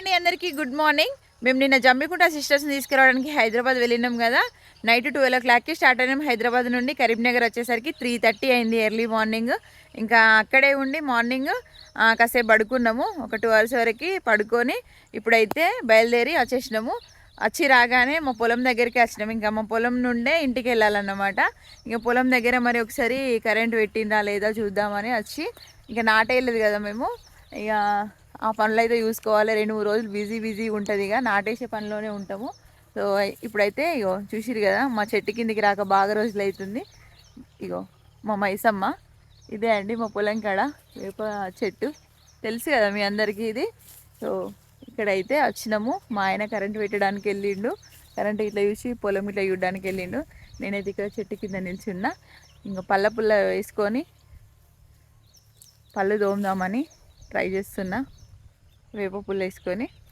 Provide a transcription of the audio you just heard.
అండి అందరికీ good morning. మేము నిన్న జమ్మికుంట సిస్టర్స్ని తీసుకురావడానికి హైదరాబాద్ వెళ్ళినాం కదా. నైట్ ట్వెల్వ్ ఓ క్లాక్కి స్టార్ట్ అయినాం హైదరాబాద్ నుండి కరీంనగర్ వచ్చేసరికి త్రీ థర్టీ అయింది ఎర్లీ మార్నింగ్ ఇంకా అక్కడే ఉండి మార్నింగ్ కాసేపు పడుకున్నాము. ఒక టూ అవర్స్ వరకు పడుకొని ఇప్పుడైతే బయలుదేరి వచ్చేసినాము. వచ్చి రాగానే మా పొలం దగ్గరికి వచ్చినాం. ఇంకా మా పొలం నుండే ఇంటికి వెళ్ళాలన్నమాట. ఇంకా పొలం దగ్గర మరి ఒకసారి కరెంట్ పెట్టిందా లేదా చూద్దామని వచ్చి ఇంకా నాటేయలేదు కదా మేము. ఇక ఆ పనులు అయితే చూసుకోవాలి. రెండు మూడు రోజులు బిజీ బిజీ ఉంటుంది ఇక. నాటేసే పనిలోనే ఉంటాము. సో ఇప్పుడైతే ఇగో చూసిరు కదా మా చెట్టు కిందికి రాక బాగా రోజులు అవుతుంది ఇగో మా మైసమ్మ ఇదే అండి మా పొలం కాడ వేప చెట్టు. తెలుసు కదా మీ అందరికీ ఇది. సో ఇక్కడైతే వచ్చినాము. మా ఆయన కరెంట్ పెట్టడానికి వెళ్ళిండు. కరెంట్ ఇట్లా చూసి పొలం ఇట్లా చూడడానికి వెళ్ళిండు. నేనైతే ఇక్కడ చెట్టు కింద నిల్చున్నా. ఇంకా పళ్ళ పుల్ల వేసుకొని పళ్ళు తోముదామని ట్రై చేస్తున్నా. వేప పుల్ల వేసుకొని